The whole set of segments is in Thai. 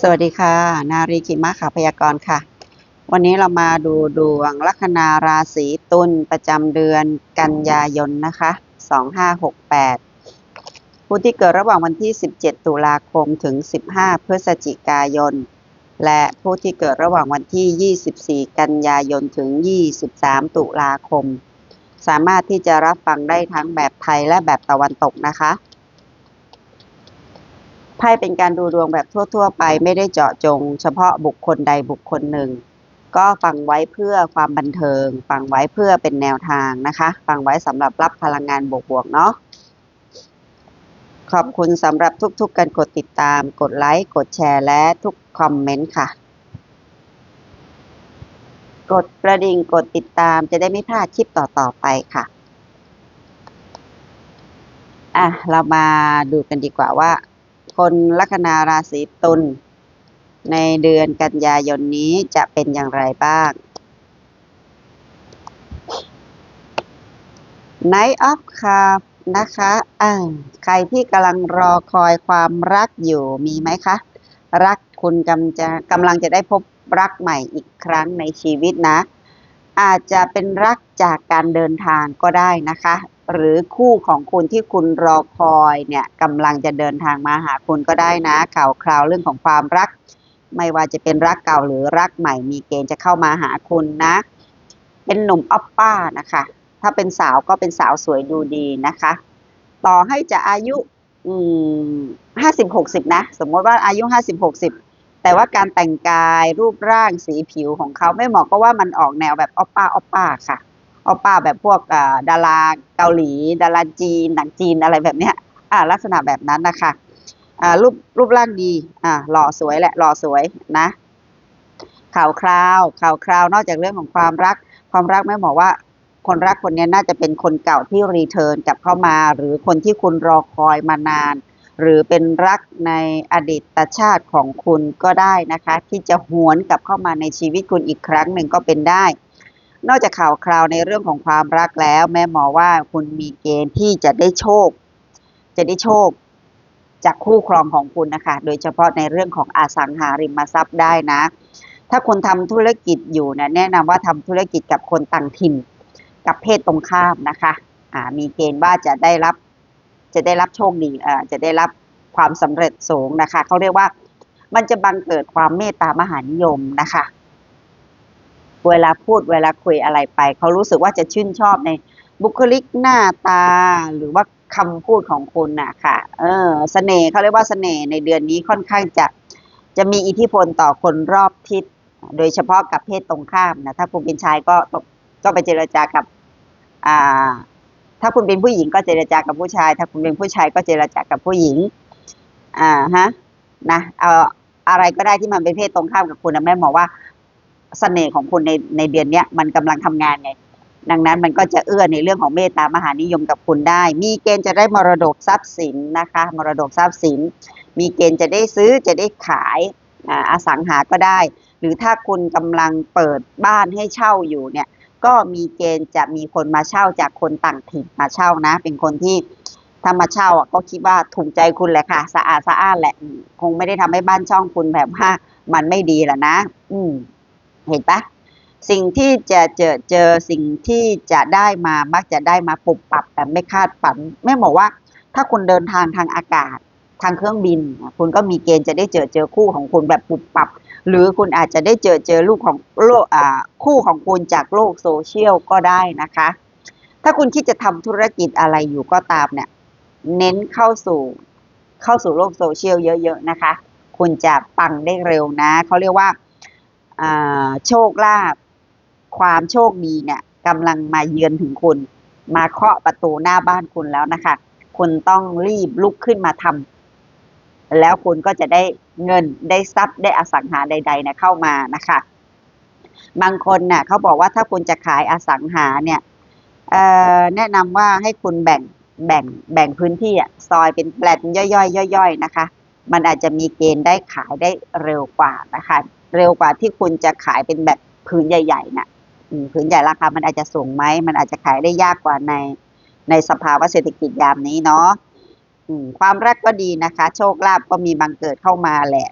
สวัสดีค่ะ นารีกิมาขาพยากรณ์ค่ะ วันนี้เรามาดูดวงลัคนาราศีตุลประจำเดือนกันยายนนะคะ 2568 ผู้ที่เกิดระหว่างวันที่ 17 ตุลาคมถึง 15 พฤศจิกายน และผู้ที่เกิดระหว่างวันที่ 24 กันยายนถึง 23 ตุลาคม สามารถที่จะรับฟังได้ทั้งแบบไทยและแบบตะวันตกนะคะ ไพ่เป็นการดูดวงแบบทั่ว ๆ ไปไม่ได้เจาะจง เฉพาะบุคคลใดบุคคลหนึ่ง ก็ฟังไว้เพื่อความบันเทิง ฟังไว้เพื่อเป็นแนวทางนะคะ ฟังไว้สำหรับรับพลังงานบวกๆเนาะขอบคุณสำหรับทุกๆการกดติดตาม กดไลค์ กดแชร์ และทุกคอมเมนต์ค่ะ กดกระดิ่ง กดติดตามจะได้ไม่พลาดคลิปต่อๆไปค่ะ อะ เรามาดูกันดีกว่าว่า คนลัคนาราศีตุลในเดือนกันยายนนี้จะเป็นอย่างไรบ้าง Night of Cup นะคะอ่าใครที่กำลังรอคอยความรักอยู่มีไหมคะ รักคุณกำจะกำลังจะได้พบรักใหม่อีกครั้งในชีวิตนะ อาจจะเป็นรักจากการเดินทางก็ได้นะคะ หรือคู่ของคุณที่คุณรอคอยเนี่ยกำลังจะเดินทางมาหาคุณก็ได้นะข่าวคราวเรื่องของความรัก ไม่ว่าจะเป็นรักเก่าหรือรักใหม่ มีเกณฑ์จะเข้ามาหาคุณนะ เป็นหนุ่มออปป้านะคะ ถ้าเป็นสาวก็เป็นสาวสวยดูดีนะคะ ต่อให้จะอายุห้าสิบหกสิบนะ สมมติว่าอายุห้าสิบหกสิบแต่ว่าการแต่งกายรูปร่างสีผิวของเขาไม่เหมาะก็ว่ามันออกแนวแบบออปป้าออปป้าค่ะ ออปป้าแบบพวกดาราเกาหลี ดาราจีนหนังจีนอะไรแบบเนี้ยอ่าลักษณะแบบนั้นนะคะอ่ารูปรูปร่างดีอ่าหล่อสวยแหละหล่อสวยนะข่าวคราวข่าวคราวนอกจากเรื่องของความรัก ความรักไม่บอกว่าคนรักคนนี้น่าจะเป็นคนเก่าที่รีเทิร์นกลับเข้ามา หรือคนที่คุณรอคอยมานาน หรือเป็นรักในอดีตชาติของคุณก็ได้นะคะ ที่จะหวนกลับเข้ามาในชีวิตคุณอีกครั้งหนึ่งก็เป็นได้ นอกจากข่าวคราวในเรื่องของความรักแล้ว แม่หมอว่าคุณมีเกณฑ์ที่จะได้โชค จะได้โชค จากคู่ครองของคุณนะคะ โดยเฉพาะในเรื่องของอสังหาริมทรัพย์ได้นะ ถ้าคุณทำธุรกิจอยู่เนี่ยแนะนำว่าทำธุรกิจกับคนต่างถิ่น กับเพศตรงข้ามนะคะอ่ามีเกณฑ์ว่าจะได้รับ จะได้รับโชคดีอ่าจะได้รับความสำเร็จสูงนะคะเขาเรียกว่ามันจะบังเกิดความเมตตามหานิยมนะคะ เวลาพูดเวลาคุยอะไรไป เขารู้สึกว่าจะชื่นชอบในบุคลิกหน้าตาหรือว่าคำพูดของคุณน่ะค่ะ เออเสน่ห์เขาเรียกว่าเสน่ห์ในเดือนนี้ค่อนข้างจะจะมีอิทธิพลต่อคนรอบทิศ โดยเฉพาะกับเพศตรงข้ามนะ ถ้าคุณเป็นชายก็ก็ไปเจรจากับ อ่า ถ้าคุณเป็นผู้หญิงก็เจรจากับผู้ชาย ถ้าคุณเป็นผู้ชายก็เจรจากับผู้หญิง อ่าฮะ นะ เอาอะไรก็ได้ที่มันเป็นเพศตรงข้ามกับคุณนะแม่หมอว่า เสน่ห์ของคุณในในเดือนเนี้ยมันกำลังทำงานไง ดังนั้นมันก็จะเอื้อในเรื่องของเมตตามหานิยมกับคุณได้ มีเกณฑ์จะได้มรดกทรัพย์สินนะคะ มรดกทรัพย์สิน มีเกณฑ์จะได้ซื้อจะได้ขายอาสังหาก็ได้ หรือถ้าคุณกำลังเปิดบ้านให้เช่าอยู่เนี่ยก็มีเกณฑ์จะมีคนมาเช่าจากคนต่างถิ่นมาเช่านะ เป็นคนที่ถ้ามาเช่าอะก็คิดว่าถูกใจคุณแหละค่ะ สะอาดสะอ้านแหละ คงไม่ได้ทำให้บ้านช่องคุณแบบว่ามันไม่ดีแหละนะ อืม เห็นปะสิ่งที่จะเจอเจอสิ่งที่จะได้มามักจะได้มาปุบปับแต่ไม่คาดฝันแม่บอกว่า ถ้าคุณเดินทางทางอากาศทางเครื่องบิน คุณก็มีเกณฑ์จะได้เจอเจอคู่ของคุณแบบปุบปับ หรือคุณอาจจะได้เจอเจอลูกของโลกอ่าคู่ของคุณจากโลกโซเชียลก็ได้นะคะ ถ้าคุณคิดจะทำธุรกิจอะไรอยู่ก็ตามเนี่ย เน้นเข้าสู่เข้าสู่โลกโซเชียลเยอะ ๆ นะคะ คุณจะปังได้เร็วนะเขาเรียกว่า โชคลาภความโชคดีเนี่ยกำลังมาเยือนถึงคุณ มาเคาะประตูหน้าบ้านคุณแล้วนะคะ คุณต้องรีบลุกขึ้นมาทำแล้วคุณก็จะได้เงินได้ทรัพย์ได้อสังหาใดๆนะเข้ามานะคะ บางคนน่ะเขาบอกว่าถ้าคุณจะขายอสังหาเนี่ยแนะนำว่าให้คุณแบ่งแบ่งแบ่งพื้นที่อะซอยเป็นแปลนย่อยๆย่อยๆนะคะ มันอาจจะมีเกณฑ์ได้ขายได้เร็วกว่านะคะ เร็วกว่าที่คุณจะขายเป็นแบบผืนใหญ่ๆน่ะอืมผืนใหญ่ราคา มันอาจจะสูงไหม มันอาจจะขายได้ยากกว่าในในสภาวะเศรษฐกิจยามนี้เนาะความรักก็ดีนะคะ โชคลาภก็มีบังเกิดเข้ามาแหละ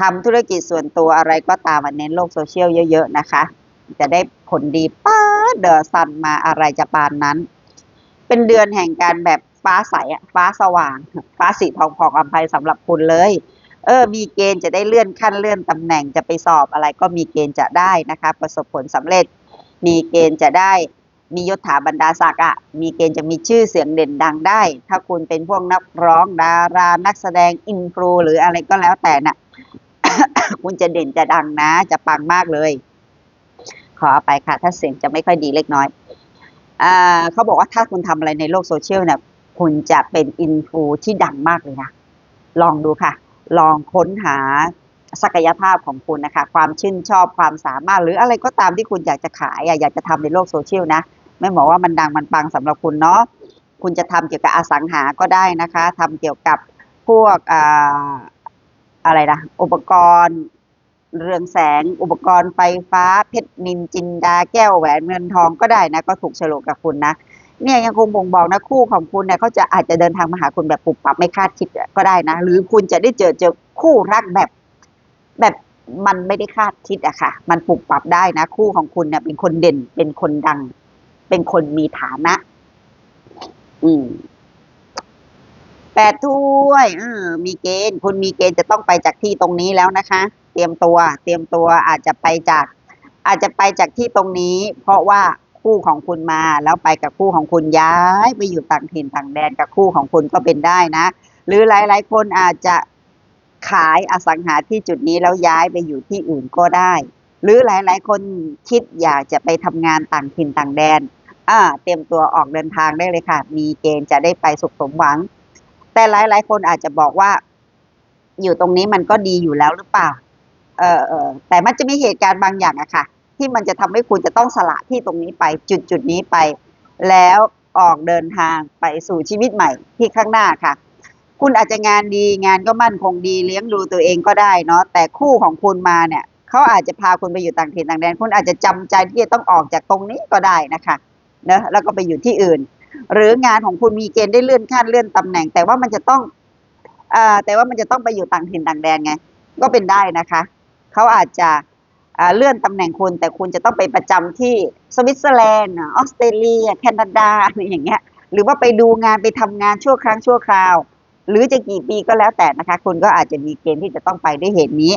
ทำธุรกิจส่วนตัวอะไรก็ตามอันเน้นโลกโซเชียลเยอะ ๆ นะคะ จะได้ผลดีป้าเดอซันมาอะไรจะปานนั้น เป็นเดือนแห่งการแบบฟ้าใสอะฟ้าสว่าง ฟ้าสีทองผ่องอภัยสำหรับคุณเลย เออมีเกณฑ์จะได้เลื่อนขั้นเลื่อนตำแหน่งจะไปสอบอะไรก็มีเกณฑ์จะได้นะคะ ประสบผลสำเร็จ มีเกณฑ์จะได้มียศถาบรรดาศักดิ์อะมีเกณฑ์จะมีชื่อเสียงเด่นดังได้ ถ้าคุณเป็นพวกนักร้องดารานักแสดงอินฟลูหรืออะไรก็แล้วแต่น่ะ คุณจะเด่นจะดังนะ จะปังมากเลย ขอไปค่ะ ถ้าเสียงจะไม่ค่อยดีเล็กน้อยอ่าเขาบอกว่าถ้าคุณทำอะไรในโลกโซเชียลเนี่ยคุณจะเป็นอินฟลูที่ดังมากเลยนะ ลองดูค่ะ ลองค้นหาศักยภาพของคุณนะคะ ความชื่นชอบความสามารถ หรืออะไรก็ตามที่คุณอยากจะขายอะอยากจะทำในโลกโซเชียลนะไม่บอกว่ามันดังมันปังสำหรับคุณเนาะคุณจะทำเกี่ยวกับอสังหาก็ได้นะคะทำเกี่ยวกับพวกอ่าอะไรนะอุปกรณ์เรืองแสง อุปกรณ์ไฟฟ้า เพชรนินจินดาแก้วแหวนเงินทองก็ได้นะ ก็ถูกฉลกกับคุณนะ เนี่ยยังคงบ่งบอกนะคู่ของคุณเนี่ยเขาจะอาจจะเดินทางมาหาคุณแบบปุบปับไม่คาดคิดก็ได้นะ หรือคุณจะได้เจอเจอคู่รักแบบแบบมันไม่ได้คาดคิดอะค่ะ มันปุบปับได้นะ คู่ของคุณเนี่ยเป็นคนเด่น เป็นคนดัง เป็นคนมีฐานะ อืมแปดถ้วยเออมีเกณฑ์ คุณมีเกณฑ์จะต้องไปจากที่ตรงนี้แล้วนะคะ เตรียมตัว เตรียมตัวอาจจะไปจาก อาจจะไปจากที่ตรงนี้ เพราะว่า คู่ของคุณมา แล้วไปกับคู่ของคุณย้ายไปอยู่ต่างถิ่นต่างแดนกับคู่ของคุณก็เป็นได้นะ หรือหลาย ๆ คนอาจจะขายอสังหาที่จุดนี้แล้วย้ายไปอยู่ที่อื่นก็ได้ หรือหลาย ๆ คนคิดอยากจะไปทำงานต่างถิ่นต่างแดนอ่าเตรียมตัวออกเดินทางได้เลยค่ะ มีเกณฑ์จะได้ไปสุขสมหวัง แต่หลาย ๆ คนอาจจะบอกว่า อยู่ตรงนี้มันก็ดีอยู่แล้วหรือเปล่า เออเออแต่มันจะมีเหตุการณ์บางอย่างอะค่ะ ที่มันจะทำให้คุณจะต้องสละที่ตรงนี้ไปจุดจุดนี้ไป แล้วออกเดินทางไปสู่ชีวิตใหม่ที่ข้างหน้าค่ะ คุณอาจจะงานดีงานก็มั่นคงดีเลี้ยงดูตัวเองก็ได้เนาะแต่คู่ของคุณมาเนี่ยเขาอาจจะพาคุณไปอยู่ต่างถิ่นต่างแดน คุณอาจจะจำใจที่จะต้องออกจากตรงนี้ก็ได้นะคะเนะแล้วก็ไปอยู่ที่อื่น หรืองานของคุณมีเกณฑ์ได้เลื่อนขั้นเลื่อนตำแหน่ง แต่ว่ามันจะต้องอ่าแต่ว่ามันจะต้องไปอยู่ต่างถิ่นต่างแดนไง ก็เป็นได้นะคะเขาอาจจะ เลื่อนตำแหน่งคุณแต่คุณจะต้องไปประจำที่สวิตเซอร์แลนด์ออสเตรเลีย แคนาดาอะไรอย่างเงี้ยหรือว่าไปดูงานไปทำงานชั่วครั้งชั่วคราว หรือจะกี่ปีก็แล้วแต่นะคะ คุณก็อาจจะมีเกณฑ์ที่จะต้องไปด้วยเหตุนี้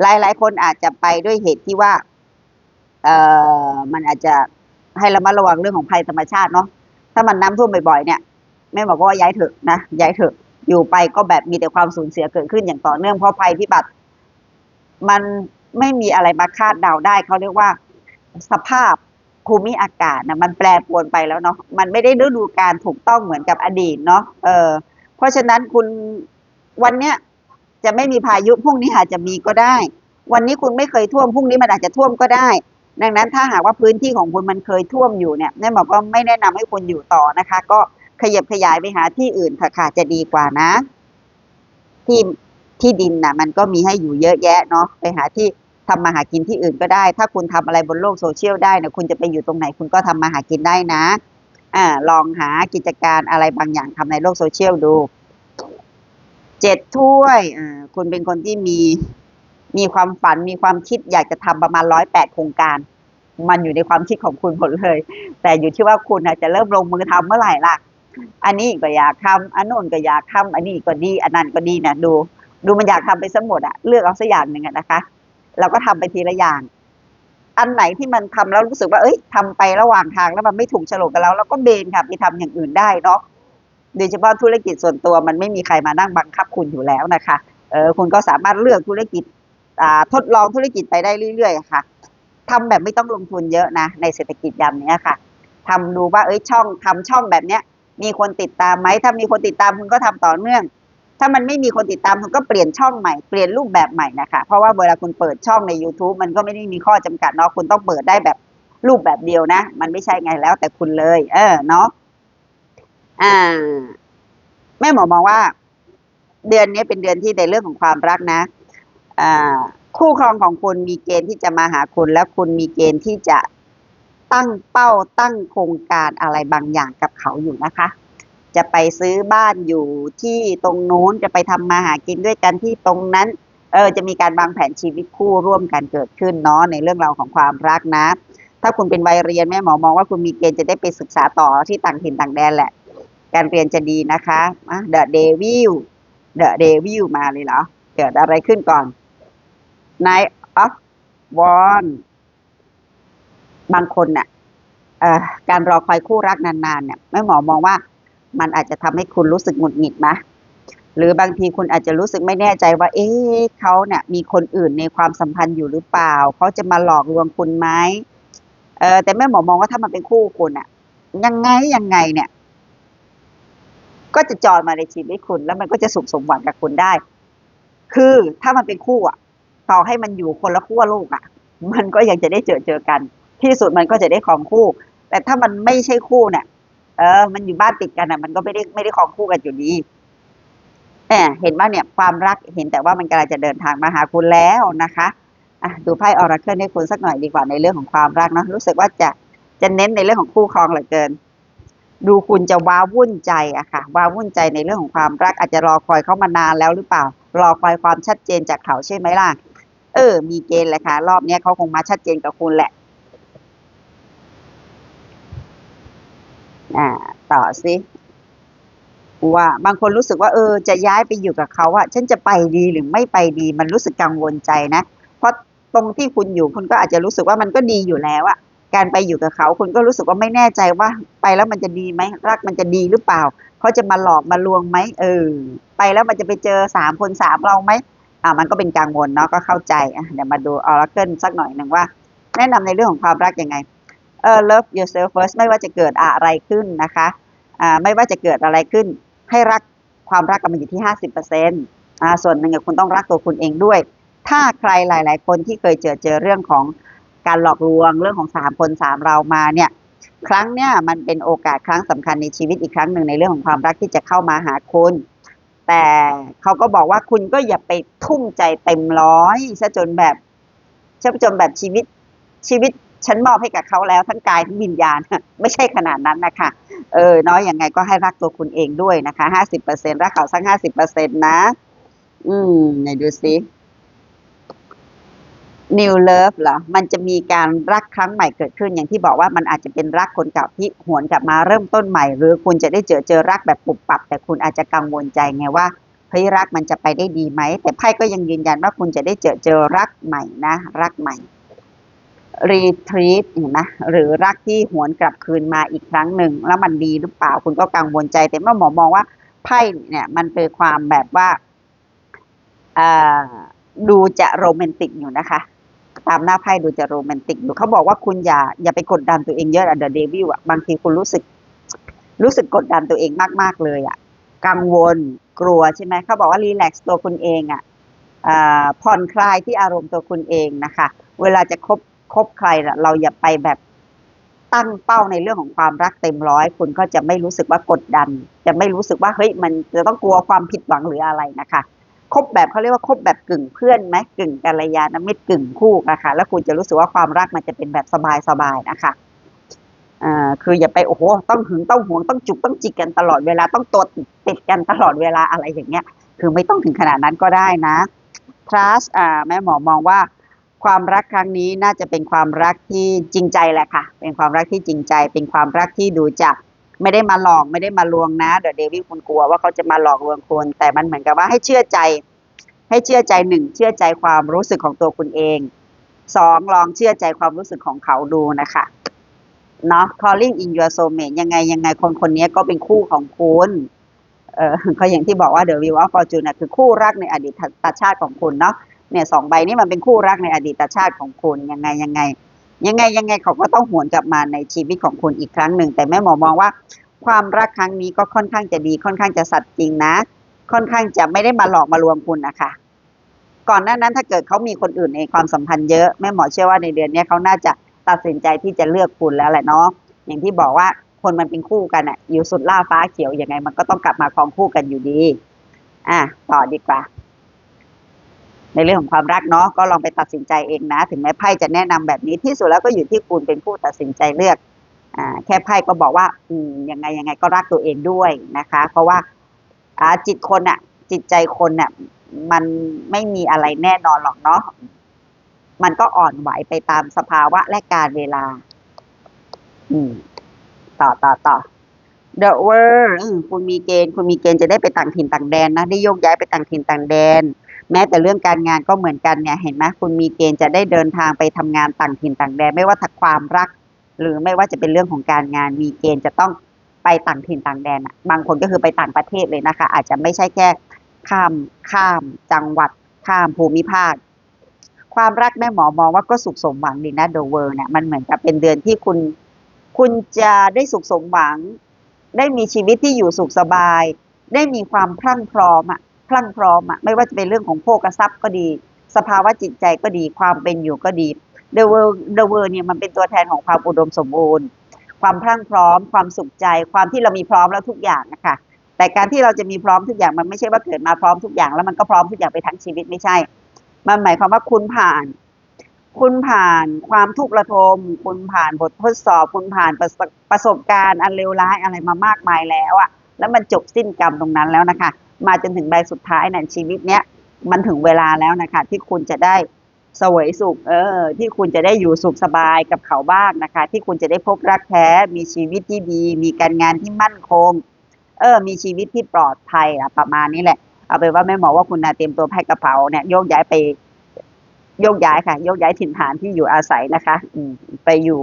หลายๆ คนอาจจะไปด้วยเหตุที่ว่าเอ่อมันอาจจะให้ระมัดระวังเรื่องของภัยธรรมชาติเนาะถ้ามันน้ำท่วมบ่อยๆเนี่ยแม่บอกว่าย้ายเถอะนะย้ายเถอะอยู่ไปก็แบบมีแต่ความสูญเสียเกิดขึ้นอย่างต่อเนื่องเพราะภัยพิบัติ มัน ไม่มีอะไรมาคาดเดาได้เขาเรียกว่าสภาพภูมิอากาศนะมันแปรปรวนไปแล้วเนาะมันไม่ได้ฤดูการถูกต้องเหมือนกับอดีตเนาะเออเพราะฉะนั้นคุณวันเนี้ยจะไม่มีพายุพรุ่งนี้อาจจะมีก็ได้ วันนี้คุณไม่เคยท่วมพรุ่งนี้มันอาจจะท่วมก็ได้ ดังนั้นถ้าหากว่าพื้นที่ของคุณมันเคยท่วมอยู่เนี่ยแม่บอกก็ไม่แนะนำให้คุณอยู่ต่อนะคะ ก็ขยับขยายไปหาที่อื่นค่ะค่ะจะดีกว่านะ ที่ที่ดินน่ะมันก็มีให้อยู่เยอะแยะเนาะไปหาที่ ทำมาหากินที่อื่นก็ได้ ถ้าคุณทำอะไรบนโลกโซเชียลได้เนี่ยคุณจะไปอยู่ตรงไหนคุณก็ทำมาหากินได้นะอ่าลองหากิจการอะไรบางอย่างทำในโลกโซเชียลดูเจ็ดถ้วยอ่าคุณเป็นคนที่มีมีความฝันมีความคิดอยากจะทำประมาณร้อยแปดโครงการ มันอยู่ในความคิดของคุณหมดเลย แต่อยู่ที่ว่าคุณจะเริ่มลงมือทำเมื่อไหร่ล่ะ อันนี้ก็อยากทำอันโน้นก็อยากทำอันนี้ก็ดี อันนั้นก็ดีนะดู ดูมันอยากทำไปซะหมดอะเลือกเอาสักอย่างหนึ่งอะนะคะ เราก็ทำไปทีละอย่าง อันไหนที่มันทำแล้วรู้สึกว่า เอ้ยทำไประหว่างทางแล้วมันไม่ถูกฉลกกับเราเราก็เบนค่ะไปทำอย่างอื่นได้เนาะโดยเฉพาะธุรกิจส่วนตัวมันไม่มีใครมานั่งบังคับคุณอยู่แล้วนะคะเออคุณก็สามารถเลือกธุรกิจอ่าทดลองธุรกิจไปได้เรื่อยๆค่ะทำแบบไม่ต้องลงทุนเยอะนะ ในเศรษฐกิจยามเนี้ยค่ะทำดูว่าเอ้ยช่องทำช่องแบบเนี้ยมีคนติดตามไหมถ้ามีคนติดตามคุณก็ทำต่อเนื่อง ถ้ามันไม่มีคนติดตามคุณก็เปลี่ยนช่องใหม่เปลี่ยนรูปแบบใหม่นะคะ เพราะว่าเวลาคุณเปิดช่องใน YouTube มันก็ไม่ได้มีข้อจำกัดเนาะคุณต้องเปิดได้แบบรูปแบบเดียวนะ มันไม่ใช่ไงแล้วแต่คุณเลย เออเนาะอ่าแม่หมอมองว่า เดือนนี้เป็นเดือนที่ในเรื่องของความรักนะอ่าคู่ครองของคุณมีเกณฑ์ที่จะมาหาคุณ และคุณมีเกณฑ์ที่จะตั้งเป้าตั้งโครงการอะไรบางอย่างกับเขาอยู่นะคะ จะไปซื้อบ้านอยู่ที่ตรงนู้นจะไปทำมาหากินด้วยกันที่ตรงนั้น เออจะมีการวางแผนชีวิตคู่ร่วมกันเกิดขึ้นเนาะในเรื่องราวของความรักนะ ถ้าคุณเป็นวัยเรียนแม่หมอมองว่าคุณมีเกณฑ์จะได้ไปศึกษาต่อที่ต่างถิ่นต่างแดนแหละ การเรียนจะดีนะคะอะ The Devil The Devil มาเลยเหรอเกิดอะไรขึ้นก่อน Knight of w a n บางคนเนี่ยเอ่อการรอคอยคู่รักนานๆเนี่ยแม่หมอมองว่า มันอาจจะทำให้คุณรู้สึกหงุดหงิดไหมหรือบางทีคุณอาจจะรู้สึกไม่แน่ใจว่า เอ๊ะเขาเนี่ยมีคนอื่นในความสัมพันธ์อยู่หรือเปล่า เขาจะมาหลอกลวงคุณไหมเออแต่แม่หมอมองว่าถ้ามันเป็นคู่คุณอะยังไงยังไงเนี่ย ก็จะจอยมาในชีวิตคุณ แล้วมันก็จะสุขสมหวังกับคุณได้ คือถ้ามันเป็นคู่อะต่อให้มันอยู่คนละขั้วโลกอะมันก็ยังจะได้เจอเจอกัน ที่สุดมันก็จะได้ของคู่ แต่ถ้ามันไม่ใช่คู่เนี่ย เออ มันอยู่บ้านติดกันอะ มันก็ไม่ได้ไม่ได้ของคู่กันอยู่ดีแหมเห็นว่าเนี่ยความรักเห็นแต่ว่ามันกำลังจะเดินทางมาหาคุณแล้วนะคะอะดูไพ่ออราเคิลให้คุณสักหน่อยดีกว่าในเรื่องของความรักเนาะรู้สึกว่าจะจะเน้นในเรื่องของคู่ครองเหลือเกิน ดูคุณจะว้าวุ่นใจอะค่ะ ว้าวุ่นใจในเรื่องของความรักอาจจะรอคอยเขามานานแล้วหรือเปล่า รอคอยความชัดเจนจากเขาใช่ไหมล่ะเออ มีเกณฑ์แหละค่ะ รอบนี้เขาคงมาชัดเจนกับคุณแหละ อ่าต่อสิว่าบางคนรู้สึกว่าเออ จะย้ายไปอยู่กับเขาอะฉันจะไปดีหรือไม่ไปดีมันรู้สึกกังวลใจนะ เพราะตรงที่คุณอยู่คุณก็อาจจะรู้สึกว่ามันก็ดีอยู่แล้วอะการไปอยู่กับเขา คุณก็รู้สึกว่าไม่แน่ใจว่า ไปแล้วมันจะดีไหมรักมันจะดีหรือเปล่าเขาจะมาหลอกมาลวงไหมเออ ไปแล้วมันจะไปเจอสามคนสามเราไหมอ่ามันก็เป็นกังวลเนาะก็เข้าใจอะเดี๋ยวมาดูออร์เคิลสักหน่อยหนึ่งว่า แนะนำในเรื่องของความรักยังไง เออ love yourself first ไม่ว่าจะเกิดอะไรขึ้นนะคะอ่าไม่ว่าจะเกิดอะไรขึ้น ให้รักความรักกับมันอยู่ที่ห้าสิบเปอร์เซ็นต์อ่าส่วนหนึ่งคุณต้องรักตัวคุณเองด้วย ถ้าใครหลาย ๆ คนที่เคยเจอเจอเรื่องของการหลอกลวงเรื่องของสามคนสามเรามาเนี่ยครั้งเนี้ยมันเป็นโอกาสครั้งสำคัญในชีวิตอีกครั้งหนึ่งในเรื่องของความรักที่จะเข้ามาหาคุณ แต่เขาก็บอกว่าคุณก็อย่าไปทุ่มใจเต็มร้อยซะจนแบบซะจนแบบชีวิตชีวิต ฉันมอบให้กับเขาแล้วทั้งกายทั้งวิญญาณ ไม่ใช่ขนาดนั้นนะคะ เออนาะยังไงก็ให้รักตัวคุณเองด้วยนะคะห้าสิบเปอร์เซ็นรักเขาสักห้าสิบเปอร์เซ็นต์นะ อืมไหนดูสิ New Love เหรอ มันจะมีการรักครั้งใหม่เกิดขึ้นอย่างที่บอกว่ามันอาจจะเป็นรักคนเก่าที่หวนกลับมาเริ่มต้นใหม่ หรือคุณจะได้เจอเจอรักแบบปุบปับ แต่คุณอาจจะกังวลใจไงว่าเฮ้ยรักมันจะไปได้ดีไหม แต่ไพ่ก็ยังยืนยันว่าคุณจะได้เจอเจอรักใหม่นะ รักใหม่ Retreat เห็นไหมหรือรักที่หวนกลับคืนมาอีกครั้งหนึ่ง แล้วมันดีหรือเปล่าคุณก็กังวลใจ แต่เมื่อหมอมองว่าไพ่เนี่ยมันเป็นความแบบว่าดูจะโรแมนติกอยู่นะคะ ตามหน้าไพ่ดูจะโรแมนติกอยู่เขาบอกว่าคุณอย่าอย่าไปกดดันตัวเองเยอะอะเดอะเดวิลอะบางทีคุณรู้สึก รู้สึกกดดันตัวเองมาก ๆ เลยอะกังวลกลัวใช่ไหมเขาบอกว่ารีแลกซ์ตัวคุณเองอะอ่าผ่อนคลายที่อารมณ์ตัวคุณเองนะคะ เวลาจะคบ คบใครน่ะ เราอย่าไปแบบตั้งเป้าในเรื่องของความรักเต็มร้อย คุณก็จะไม่รู้สึกว่ากดดัน จะไม่รู้สึกว่าเฮ้ยมันจะต้องกลัวความผิดหวังหรืออะไรนะคะคบแบบเขาเรียกว่าคบแบบกึ่งเพื่อนไหมกึ่งกัลยาณมิตรกึ่งคู่นะคะ แล้วคุณจะรู้สึกว่าความรักมันจะเป็นแบบสบายๆนะคะอ่าคืออย่าไปโอ้โหต้องหึงต้องหวงต้องจุกต้องจิกกันตลอดเวลาต้องตัวติดติดกันตลอดเวลาอะไรอย่างเงี้ย คือไม่ต้องถึงขนาดนั้นก็ได้นะ trust อ่าแม่หมอมองว่า ความรักครั้งนี้น่าจะเป็นความรักที่จริงใจแหละค่ะ เป็นความรักที่จริงใจ เป็นความรักที่ดูจะไม่ได้มาหลอกไม่ได้มาลวงนะเดี๋ยวเดวิดคุณกลัวว่าเขาจะมาหลอกลวงคุณแต่มันเหมือนกับว่าให้เชื่อใจ ให้เชื่อใจหนึ่งเชื่อใจความรู้สึกของตัวคุณเองสองลองเชื่อใจความรู้สึกของเขาดูนะคะเนาะ calling in your soulmate ยังไงยังไงคนคนนี้ก็เป็นคู่ของคุณเออก็อย่างที่บอกว่า the wheel of fortune น่ะคือคู่รักในอดีตชาติของคุณเนาะ เนี่ยสองใบนี้มันเป็นคู่รักในอดีตชาติของคุณยังไงยังไง ยังไงยังไงเขาก็ต้องหวนกลับมาในชีวิตของคุณอีกครั้งหนึ่ง แต่แม่หมอมองว่า ความรักครั้งนี้ก็ค่อนข้างจะดีค่อนข้างจะสัตย์จริงนะ ค่อนข้างจะไม่ได้มาหลอกมาลวงคุณนะคะก่อนหน้านั้นถ้าเกิดเขามีคนอื่นในความสัมพันธ์เยอะแม่หมอเชื่อว่าในเดือนนี้เขาน่าจะตัดสินใจที่จะเลือกคุณแล้วแหละเนาะอย่างที่บอกว่าคนมันเป็นคู่กันอะอยู่สุดล่าฟ้าเขียวยังไง มันก็ต้องกลับมาครองคู่กันอยู่ดี อะต่อดีกว่า ในเรื่องของความรักเนาะก็ลองไปตัดสินใจเองนะ ถึงแม้ไพ่จะแนะนำแบบนี้ที่สุดแล้วก็อยู่ที่คุณเป็นผู้ตัดสินใจเลือกอ่าแค่ไพ่ก็บอกว่าอืมยังไงยังไงก็รักตัวเองด้วยนะคะ เพราะว่าอ่าจิตคนอะจิตใจคนเนี่ยมันไม่มีอะไรแน่นอนหรอกเนาะมันก็อ่อนไหวไปตามสภาวะและการเวลา อืม ต่อต่อต่อ The world คุณมีเกณฑ์ คุณมีเกณฑ์จะได้ไปต่างถิ่นต่างแดนนะ ได้โยกย้ายไปต่างถิ่นต่างแดน แม้แต่เรื่องการงานก็เหมือนกันเนี่ยเห็นไหมคุณมีเกณฑ์จะได้เดินทางไปทำงานต่างถิ่นต่างแดนไม่ว่าถ้าความรัก หรือไม่ว่าจะเป็นเรื่องของการงานมีเกณฑ์จะต้องไปต่างถิ่นต่างแดนอะบางคนก็คือไปต่างประเทศเลยนะคะ อาจจะไม่ใช่แค่ข้ามข้าม จังหวัด ข้ามภูมิภาค ความรักแม่หมอมองว่าก็สุขสมหวังดีนะ The World เนี่ยมันเหมือนกับเป็นเดือนที่คุณคุณจะได้สุขสมหวัง ได้มีชีวิตที่อยู่สุขสบาย ได้มีความพรั่งพร้อมอะ พรั่งพร้อมอะไม่ว่าจะเป็นเรื่องของโภคทรัพย์ก็ดี สภาวะจิตใจก็ดีความเป็นอยู่ก็ดี The World The World เนี่ยมันเป็นตัวแทนของความอุดมสมบูรณ์ ความพรั่งพร้อม ความสุขใจ ความที่เรามีพร้อมแล้วทุกอย่างนะคะแต่การที่เราจะมีพร้อมทุกอย่างมันไม่ใช่ว่าเกิดมาพร้อมทุกอย่างแล้วมันก็พร้อมทุกอย่างไปทั้งชีวิตไม่ใช่ มันหมายความว่าคุณผ่าน คุณผ่านความทุกข์ระทม คุณผ่านบททดสอบ คุณผ่านประสบประสบการณ์อันเลวร้ายอะไรมามากมายแล้วอะแล้วมันจบสิ้นกรรมตรงนั้นแล้วนะคะ มาจนถึงใบสุดท้ายในชีวิตเนี้ยมันถึงเวลาแล้วนะคะ ที่คุณจะได้สวยสุข เออ ที่คุณจะได้อยู่สุขสบายกับเขาบ้างนะคะ ที่คุณจะได้พบรักแท้ มีชีวิตที่ดี มีการงานที่มั่นคง เออ มีชีวิตที่ปลอดภัยอะประมาณนี้แหละ เอาไปนว่าแม่หมอว่าคุณนาเตรียมตัวแพ็คกระเป๋าเนี่ยโยกย้ายไปโยกย้ายค่ะ โยกย้ายถิ่นฐานที่อยู่อาศัยนะคะ อืไปอยู่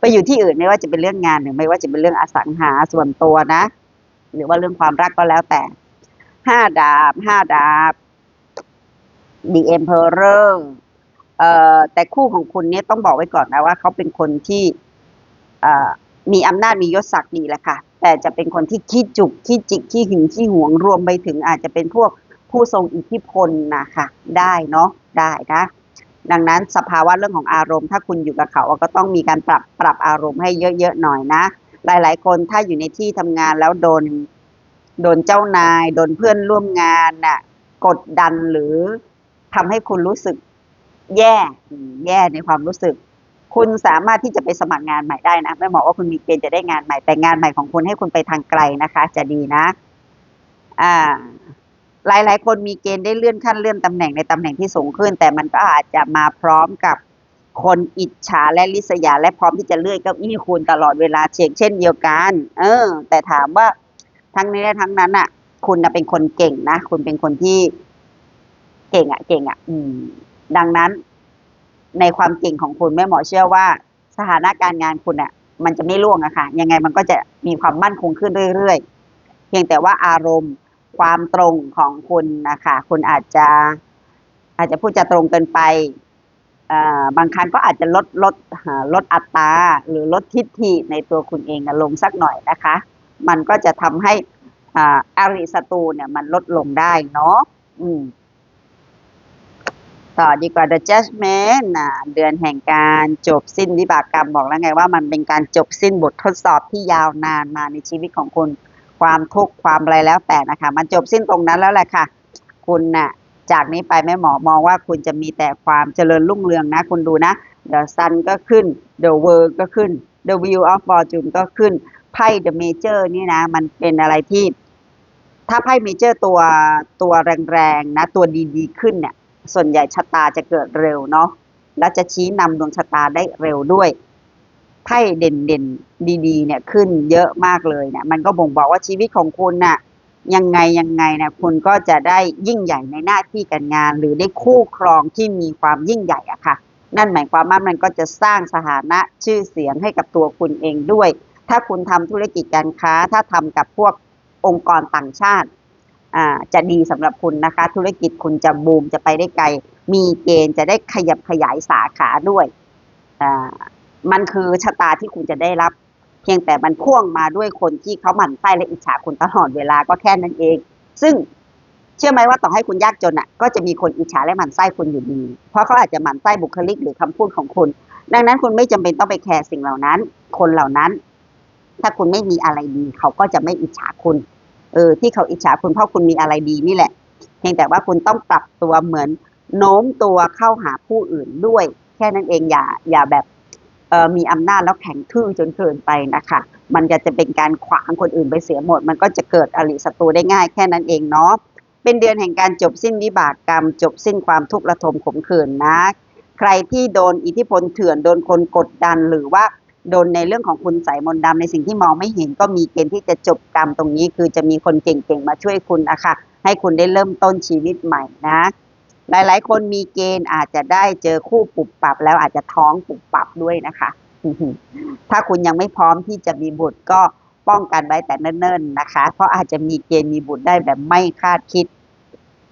ไปอยู่ที่อื่นไม่ว่าจะเป็นเรื่องงานหรือไม่ว่าจะเป็นเรื่องอสังหาส่วนตัวนะ หรือว่าเรื่องความรักก็แล้วแต่ ห้าดาบห้าดาบ The Emperor เอ่อแต่คู่ของคุณเนี่ยต้องบอกไว้ก่อนนะว่าเขาเป็นคนที่เอ่อมีอำนาจมียศศักดิ์ดีแหละค่ะ แต่จะเป็นคนที่ขี้จุกขี้จิกขี้หึงขี้หวงรวมไปถึงอาจจะเป็นพวกผู้ทรงอิทธิพลนะคะได้เนาะได้นะดังนั้นสภาวะเรื่องของอารมณ์ ถ้าคุณอยู่กับเขาก็ต้องมีการปรับปรับอารมณ์ให้เยอะๆหน่อยนะ หลายๆ คนถ้าอยู่ในที่ทำงานแล้วโดน โดนเจ้านาย โดนเพื่อนร่วมงานน่ะ กดดันหรือทำให้คุณรู้สึกแย่แย่ในความรู้สึก คุณสามารถที่จะไปสมัครงานใหม่ได้นะไม่บอกว่าคุณมีเกณฑ์จะได้งานใหม่แต่งานใหม่ของคุณให้คุณไปทางไกลนะคะ จะดีนะ อ่า หลายๆ คนมีเกณฑ์ได้เลื่อนขั้นเลื่อนตำแหน่งในตำแหน่งที่สูงขึ้น แต่มันก็อาจจะมาพร้อมกับคนอิจฉาและริษยาและพร้อมที่จะเลื่อยเก้าอี้คุณตลอดเวลาเช่นเช่นเดียวกัน เออ แต่ถามว่า ทั้งนี้และทั้งนั้นอะ คุณน่ะเป็นคนเก่งนะ คุณเป็นคนที่เก่งอะ เก่งอะ อืม ดังนั้น ในความเก่งของคุณแม่หมอเชื่อว่า สถานะการงานคุณอะ มันจะไม่ร่วงอะค่ะ ยังไงมันก็จะมีความมั่นคงขึ้นเรื่อยๆ เพียงแต่ว่าอารมณ์ความตรงของคุณนะคะ คุณอาจจะ อาจจะพูดจะตรงเกินไปบางครั้งก็อาจจะลดลดลดอัตราหรือลดทิฏฐิในตัวคุณเองลงสักหน่อยนะคะ มันก็จะทำให้อ่าอริศัตรูเนี่ยมันลดลงได้เนาะอืมต่อดีกว่า the judgment นะเดือนแห่งการจบสิ้นวิบากกรรมบอกแล้วไงว่ามันเป็นการจบสิ้นบททดสอบที่ยาวนานมาในชีวิตของคุณ ความทุกข์ความอะไรแล้วแต่นะคะ มันจบสิ้นตรงนั้นแล้วแหละค่ะ คุณน่ะจากนี้ไปแม่หมอมองว่าคุณจะมีแต่ความเจริญรุ่งเรืองนะ คุณดูนะ the sun ก็ขึ้น the world ก็ขึ้น the wheel of fortune ก็ขึ้น ไพ่ the major นี่นะ มันเป็นอะไรที่ ถ้าไพ่เมเจอร์ตัวตัวแรงๆนะ ตัวดีๆขึ้นเนี่ย ส่วนใหญ่ชะตาจะเกิดเร็วเนาะและจะชี้นำดวงชะตาได้เร็วด้วยไพ่เด่นๆ ดีๆ เนี่ยขึ้นเยอะมากเลยเนี่ย มันก็บ่งบอกว่าชีวิตของคุณน่ะยังไงยังไงนะคุณก็จะได้ยิ่งใหญ่ในหน้าที่การงาน หรือได้คู่ครองที่มีความยิ่งใหญ่อะค่ะ นั่นหมายความว่ามันก็จะสร้างสถานะชื่อเสียงให้กับตัวคุณเองด้วย ถ้าคุณทำธุรกิจการค้า ถ้าทำกับพวกองค์กรต่างชาติจะดีสำหรับคุณนะคะ ธุรกิจคุณจะบูมจะไปได้ไกล มีเกณฑ์จะได้ขยับขยายสาขาด้วยมันคือชะตาที่คุณจะได้รับ เพียงแต่มันพ่วงมาด้วยคนที่เขาหมั่นไส้และอิจฉาคุณตลอดเวลาก็แค่นั้นเอง ซึ่งเชื่อไหมว่าต่อให้คุณยากจนอะ ก็จะมีคนอิจฉาและหมั่นไส้คุณอยู่ดี เพราะเขาอาจจะหมั่นไส้บุคลิกหรือคำพูดของคุณ ดังนั้นคุณไม่จำเป็นต้องไปแคร์สิ่งเหล่านั้น คนเหล่านั้น ถ้าคุณไม่มีอะไรดี เขาก็จะไม่อิจฉาคุณ เออ ที่เขาอิจฉาคุณเพราะคุณมีอะไรดีนี่แหละ เพียงแต่ว่าคุณต้องปรับตัวเหมือนโน้มตัวเข้าหาผู้อื่นด้วย แค่นั้นเองอย่าอย่าแบบเออมีอำนาจแล้วแข็งทื่อจนเกินไปนะคะ มันจะจะเป็นการขวางคนอื่นไปเสียหมด มันก็จะเกิดอริศัตรูได้ง่ายแค่นั้นเองเนาะเป็นเดือนแห่งการจบสิ้นวิบากกรรม จบสิ้นความทุกข์ระทมขมขื่นนะ ใครที่โดนอิทธิพลเถื่อนโดนคนกดดันหรือว่า โดนในเรื่องของคุณใส่มนต์ดำในสิ่งที่มองไม่เห็นก็มีเกณฑ์ที่จะจบกรรมตรงนี้ คือจะมีคนเก่งๆมาช่วยคุณอะค่ะให้คุณได้เริ่มต้นชีวิตใหม่นะ หลายๆ คนมีเกณฑ์อาจจะได้เจอคู่ปุบปับแล้วอาจจะท้องปุบปับด้วยนะคะ ถ้าคุณยังไม่พร้อมที่จะมีบุตรก็ป้องกันไว้แต่เนิ่นๆนะคะ เพราะอาจจะมีเกณฑ์มีบุตรได้แบบไม่คาดคิด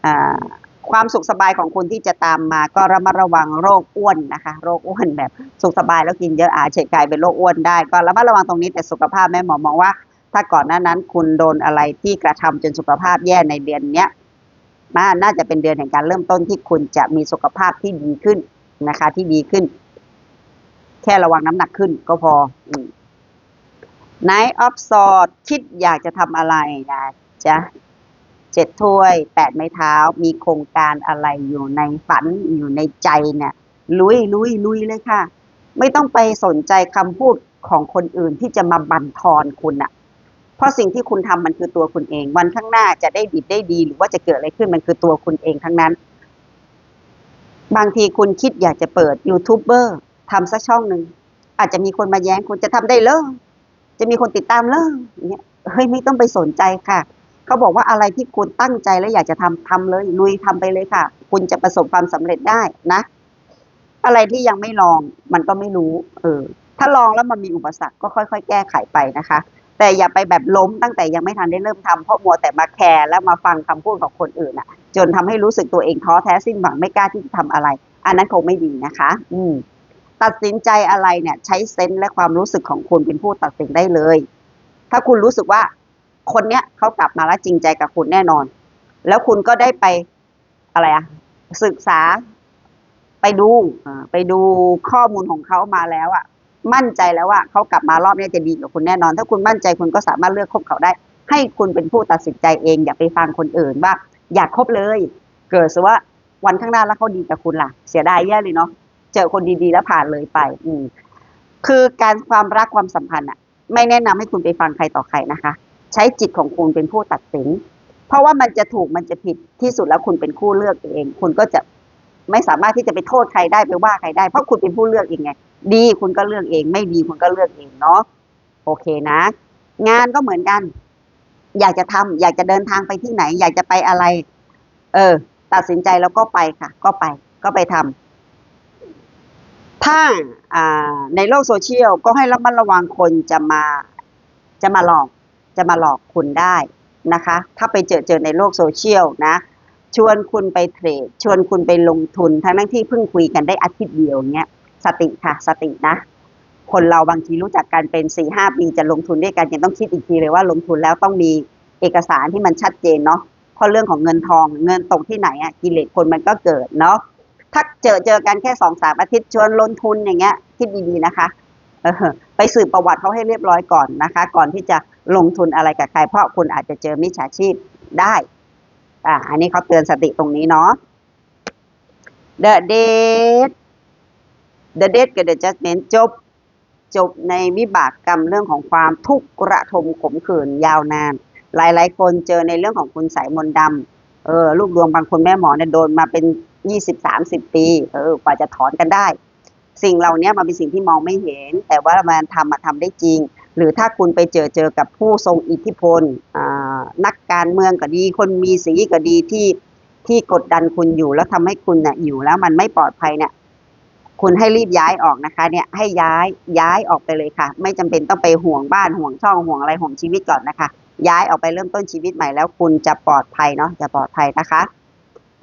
อ่า ความสุขสบายของคุณที่จะตามมา ก็ระมัดระวังโรคอ้วนนะคะ โรคอ้วนแบบสุขสบายแล้วกินเยอะอาจจะกลายเป็นโรคอ้วนได้ ก็ระมัดระวังตรงนี้แต่สุขภาพแม่หมอมองว่า ถ้าก่อนหน้านั้น คุณโดนอะไรที่กระทำจนสุขภาพแย่ในเดือนเนี้ยน่าจะเป็นเดือนแห่งการเริ่มต้นที่คุณจะมีสุขภาพที่ดีขึ้นนะคะ ที่ดีขึ้น แค่ระวังน้ำหนักขึ้นก็พออืม Night of Swords คิดอยากจะทำอะไรนะจ๊ะ เจ็ดถ้วยแปดไม้เท้ามีโครงการอะไรอยู่ในฝันอยู่ในใจเนี่ยลุยลุยลุยเลยค่ะ ไม่ต้องไปสนใจคำพูดของคนอื่นที่จะมาบั่นทอนคุณอะเพราะสิ่งที่คุณทำมันคือตัวคุณเอง วันข้างหน้าจะได้ดีได้ดี หรือว่าจะเกิดอะไรขึ้นมันคือตัวคุณเองทั้งนั้น บางทีคุณคิดอยากจะเปิดยูทูบเบอร์ทำสักช่องหนึ่งอาจจะมีคนมาแย้งคุณจะทำได้เลยจะมีคนติดตามเลยอย่างเงี้ยเฮ้ยไม่ต้องไปสนใจค่ะ เขาบอกว่าอะไรที่คุณตั้งใจและอยากจะทำทำเลยลุยทำไปเลยค่ะ คุณจะประสบความสำเร็จได้นะ อะไรที่ยังไม่ลองมันก็ไม่รู้ เออ ถ้าลองแล้วมันมีอุปสรรคก็ค่อย ๆ แก้ไขไปนะคะ แต่อย่าไปแบบล้มตั้งแต่ยังไม่ทันได้เริ่มทำเพราะมัวแต่มาแคร์แล้วมาฟังคำพูดของคนอื่นอะ จนทำให้รู้สึกตัวเองท้อแท้สิ้นหวังไม่กล้าที่จะทำอะไร อันนั้นคงไม่ดีนะคะ อืมตัดสินใจอะไรเนี่ย ใช้เซนส์และความรู้สึกของคุณเป็นผู้ตัดสินได้เลย ถ้าคุณรู้สึกว่า คนเนี้ยเขากลับมาแล้วจริงใจกับคุณแน่นอน แล้วคุณก็ได้ไปอะไรอะศึกษาไปดูไปดูข้อมูลของเขามาแล้วอะมั่นใจแล้วว่าเขากลับมารอบนี้จะดีกับคุณแน่นอน ถ้าคุณมั่นใจคุณก็สามารถเลือกคบเขาได้ ให้คุณเป็นผู้ตัดสินใจเอง อย่าไปฟังคนอื่นว่า อยากคบเลย เกิดซะว่าวันข้างหน้าแล้วเขาดีกับคุณล่ะ เสียดายแย่เลยเนาะเจอคนดีๆแล้วผ่านเลยไป อืคือการความรักความสัมพันธ์อะไม่แนะนำให้คุณไปฟังใครต่อใครนะคะ ใช้จิตของคุณเป็นผู้ตัดสิน เพราะว่ามันจะถูกมันจะผิดที่สุดแล้วคุณเป็นผู้เลือกเอง คุณก็จะไม่สามารถที่จะไปโทษใครได้ไปว่าใครได้เพราะคุณเป็นผู้เลือกเองไง ดีคุณก็เลือกเอง ไม่ดีคุณก็เลือกเองเนาะโอเคนะ งานก็เหมือนกัน อยากจะทำอยากจะเดินทางไปที่ไหน อยากจะไปอะไร เออ ตัดสินใจแล้วก็ไปค่ะ ก็ไป ก็ไปทำถ้าอ่าในโลกโซเชียลก็ให้ระมัดระวังคนจะมาจะมาหลอก จะมาหลอกคุณได้นะคะ ถ้าไปเจอเจอในโลกโซเชียลนะ ชวนคุณไปเทรด ชวนคุณไปลงทุน ทั้งนั้นที่เพิ่งคุยกันได้อาทิตย์เดียวเนี้ย สติค่ะ สตินะ คนเราบางทีรู้จักกันเป็นสี่ห้าปีจะลงทุนด้วยกันยังต้องคิดอีกทีเลยว่าลงทุนแล้วต้องมีเอกสารที่มันชัดเจนเนาะเพราะเรื่องของเงินทองเงินตกที่ไหนอะกิเลสคนมันก็เกิดเนาะถ้าเจอเจอกันแค่สองสามอาทิตย์ชวนลงทุนอย่างเงี้ยคิดดีๆนะคะ ไปสืบประวัติเขาให้เรียบร้อยก่อนนะคะ ก่อนที่จะลงทุนอะไรกับใคร เพราะคุณอาจจะเจอมิจฉาชีพได้อ่าอันนี้เขาเตือนสติตรงนี้เนาะ The date The date กับ The judgment จบ จบในวิบากกรรมเรื่องของความทุกข์ระทมขมขื่นยาวนาน หลายๆ คนเจอในเรื่องของคุณสายมนดำเออลูกดวงบางคนแม่หมอเนี่ยโดนมาเป็นยี่สิบสามสิบปี เออกว่าจะถอนกันได้ สิ่งเหล่านี้มันเป็นสิ่งที่มองไม่เห็น แต่ว่ามันทำมาทำได้จริง หรือถ้าคุณไปเจอเจอกับผู้ทรงอิทธิพลนักการเมืองก็ดี คนมีสีก็ดีที่ที่กดดันคุณอยู่แล้วทำให้คุณเนี่ยอยู่แล้วมันไม่ปลอดภัยเนี่ยคุณให้รีบย้ายออกนะคะ เนี่ยให้ย้ายย้ายออกไปเลยค่ะ ไม่จำเป็นต้องไปห่วงบ้านห่วงช่องห่วงอะไรห่วงชีวิตก่อนนะคะ ย้ายออกไปเริ่มต้นชีวิตใหม่แล้วคุณจะปลอดภัยเนาะจะปลอดภัยนะคะ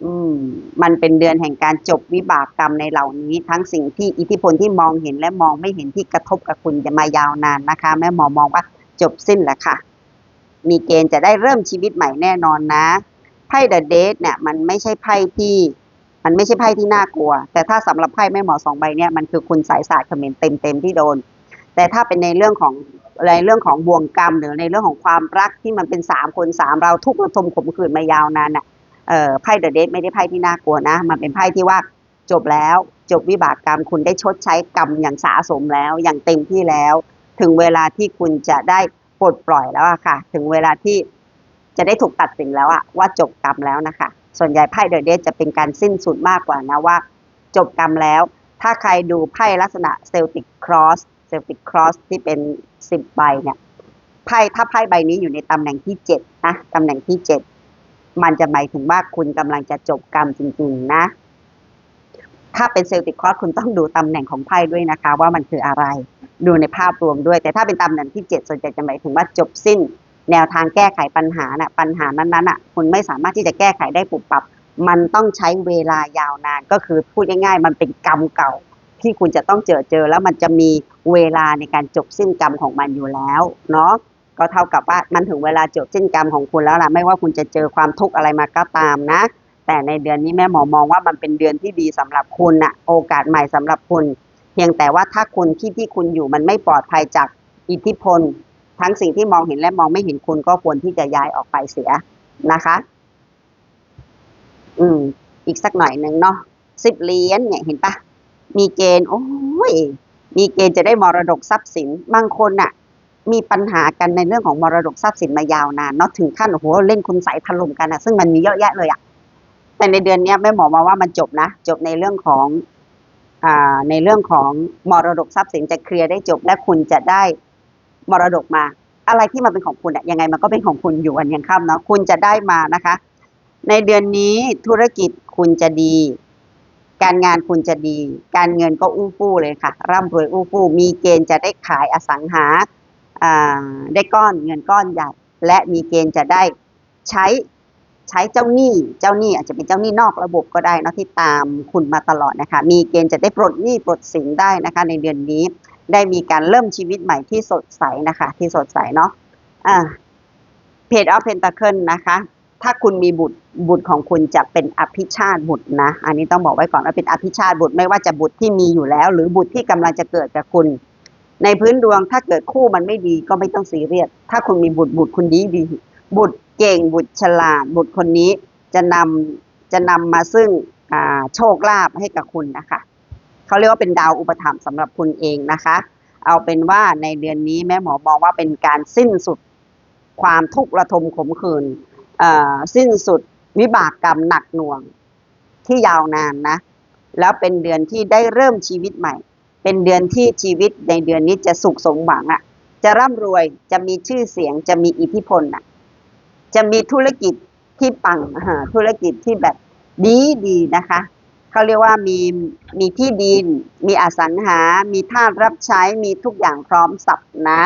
อืม มันเป็นเดือนแห่งการจบวิบากกรรมในเหล่านี้ ทั้งสิ่งที่อิทธิพลที่มองเห็นและมองไม่เห็นที่กระทบกับคุณจะมายาวนานนะคะ แม่หมอมองว่าจบสิ้นแล้วค่ะ มีเกณฑ์จะได้เริ่มชีวิตใหม่แน่นอนนะไพ่เดอะเดทเนี่ย มันไม่ใช่ไพ่ที่ มันไม่ใช่ไพ่ที่น่ากลัว แต่ถ้าสำหรับไพ่แม่หมอสองใบเนี่ยมันคือคุณสายศาสตร์เขมรเต็มเต็มๆที่โดน แต่ถ้าเป็นในเรื่องของในเรื่องของบ่วงกรรมหรือในเรื่องของความรักที่มันเป็นสามคนสามเราทุกข์ระทมขมขื่นมายาวนานน่ะเอ่อ ไพ่เดอะเดทไม่ได้ไพ่ที่น่ากลัวนะ มันเป็นไพ่ที่ว่าจบแล้ว จบวิบากกรรม คุณได้ชดใช้กรรมอย่างสาสมแล้ว อย่างเต็มที่แล้ว ถึงเวลาที่คุณจะได้ปลดปล่อยแล้วอะค่ะ ถึงเวลาที่จะได้ถูกตัดสินแล้วอะว่าจบกรรมแล้วนะคะ ส่วนใหญ่ไพ่เดอะเดทจะเป็นการสิ้นสุดมากกว่านะว่า จบกรรมแล้ว ถ้าใครดูไพ่ลักษณะเซลติกครอสเซลติกครอสที่เป็นสิบใบเนี่ยไพ่ถ้าไพ่ใบนี้อยู่ในตำแหน่งที่เจ็ดนะตำแหน่งที่เจ็ด มันจะหมายถึงว่าคุณกำลังจะจบกรรมจริง ๆ นะ ถ้าเป็นเซลติกครอสคุณต้องดูตำแหน่งของไพ่ด้วยนะคะ ว่ามันคืออะไร ดูในภาพรวมด้วย แต่ถ้าเป็นตำแหน่งที่เจ็ดส่วนใหญ่จะหมายถึงว่าจบสิ้น แนวทางแก้ไขปัญหาน่ะปัญหานั้นๆอะ คุณไม่สามารถที่จะแก้ไขได้ปุบปับ มันต้องใช้เวลายาวนาน ก็คือพูดง่ายๆ มันเป็นกรรมเก่าที่คุณจะต้องเจอเจอแล้วมันจะมีเวลาในการจบสิ้นกรรมของมันอยู่แล้วเนาะ ก็เท่ากับว่ามันถึงเวลาจบสิ้นกรรมของคุณแล้วล่ะไม่ว่าคุณจะเจอความทุกข์อะไรมาก็ตามนะ แต่ในเดือนนี้แม่หมอมองว่ามันเป็นเดือนที่ดีสำหรับคุณน่ะโอกาสใหม่สำหรับคุณ เพียงแต่ว่าถ้าคุณที่ที่คุณอยู่มันไม่ปลอดภัยจากอิทธิพล ทั้งสิ่งที่มองเห็นและมองไม่เห็นคุณก็ควรที่จะย้ายออกไปเสียนะคะ อืม อีกสักหน่อยหนึ่งเนาะสิบเหรียญเนี่ยเห็นปะมีเกณฑ์โอ้ยมีเกณฑ์จะได้มรดกทรัพย์สินบางคนน่ะ มีปัญหากันในเรื่องของมรดกทรัพย์สินมายาวนานเนาะถึงขั้นโอ้โหเล่นคุณใสยถล่มกันนะซึ่งมันมีเยอะแยะเลยอะแต่ในเดือนนี้แม่หมอมาว่ามันจบนะ จบในเรื่องของอ่าในเรื่องของมรดกทรัพย์สินจะเคลียร์ได้จบและคุณจะได้มรดกมา อะไรที่มันเป็นของคุณอะยังไงมันก็เป็นของคุณอยู่วันยังค่ำเนาะคุณจะได้มานะคะ ในเดือนนี้ธุรกิจคุณจะดีการงานคุณจะดี การเงินก็อู้ฟู่เลยค่ะ ร่ำรวยอู้ฟู่ มีเกณฑ์จะได้ขายอสังหา ได้ก้อนเงินก้อนใหญ่และมีเกณฑ์จะได้ใช้ใช้เจ้าหนี้เจ้าหนี้อาจจะเป็นเจ้าหนี้นอกระบบก็ได้นะที่ตามคุณมาตลอดนะคะ มีเกณฑ์จะได้ปลดหนี้ปลดสินได้นะคะ ในเดือนนี้ได้มีการเริ่มชีวิตใหม่ที่สดใสนะคะ ที่สดใสเนาะอ่าเพจออฟเพนตาเคิลนะคะ ถ้าคุณมีบุตรบุตรของคุณจะเป็นอภิชาติบุตรนะ อันนี้ต้องบอกไว้ก่อนว่าเป็นอภิชาติบุตรไม่ว่าจะบุตรที่มีอยู่แล้ว หรือบุตรที่กำลังจะเกิดกับคุณ ในพื้นดวงถ้าเกิดคู่มันไม่ดีก็ไม่ต้องซีเรียส ถ้าคุณมีบุตรบุตรคุณดีดี บุตรเก่งบุตรฉลาด บุตรคนนี้จะนำจะนำมาซึ่งโชคลาภให้กับคุณนะคะ เขาเรียกว่าเป็นดาวอุปถัมภ์สำหรับคุณเองนะคะ เอาเป็นว่าในเดือนนี้แม่หมอมองว่าเป็นการสิ้นสุดความทุกข์ระทมขมขื่นสิ้นสุดวิบากกรรมหนักหน่วงที่ยาวนานนะ แล้วเป็นเดือนที่ได้เริ่มชีวิตใหม่ เป็นเดือนที่ชีวิตในเดือนนี้จะสุขสมหวังอะ่ะ จะร่ำรวยจะมีชื่อเสียงจะมีอิทธิพลอะ จะมีธุรกิจที่ปังธุรกิจที่แบบดีดีนะคะเขาเรียกว่ามีมีที่ดิน มีอสังหา มีท่ารับใช้มีทุกอย่างพร้อมสับนะ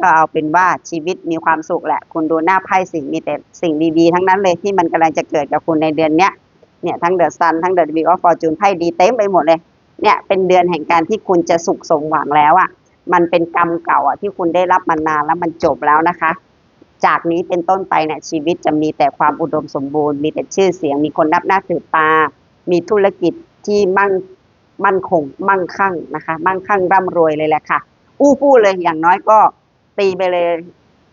ก็เอาเป็นว่าชีวิตมีความสุขแหละ คุณดูหน้าไพ่สิ่งมีแต่สิ่งดีๆ ทั้งนั้นเลยที่มันกำลังจะเกิดกับคุณในเดือนเนี้ยเนี่ยทั้งเดอะซันทั้งเดอะวีออฟฟอร์จูนไพ่ดีเต็มไปหมดเลย เนี่ยเป็นเดือนแห่งการที่คุณจะสุขสมหวังแล้วอะ่ะ มันเป็นกรรมเก่าอะที่คุณได้รับมานานแล้วมันจบแล้วนะคะ จากนี้เป็นต้นไปเนี่ยชีวิตจะมีแต่ความอุดมสมบูรณ์ มีแต่ชื่อเสียง มีคนนับหน้าถือตา มีธุรกิจที่มั่งมั่นคง มั่งคั่งนะคะ มั่งคั่งร่ำรวยเลยแหละค่ะ อู้ฟู่เลยอย่างน้อยก็ตีไปเลย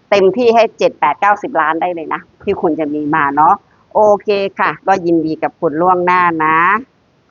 เต็มที่ให้เจ็ดแปดเก้าสิบล้านได้เลยนะที่คุณจะมีมาเนาะโอเคค่ะ ก็ยินดีกับคุณล่วงหน้านะ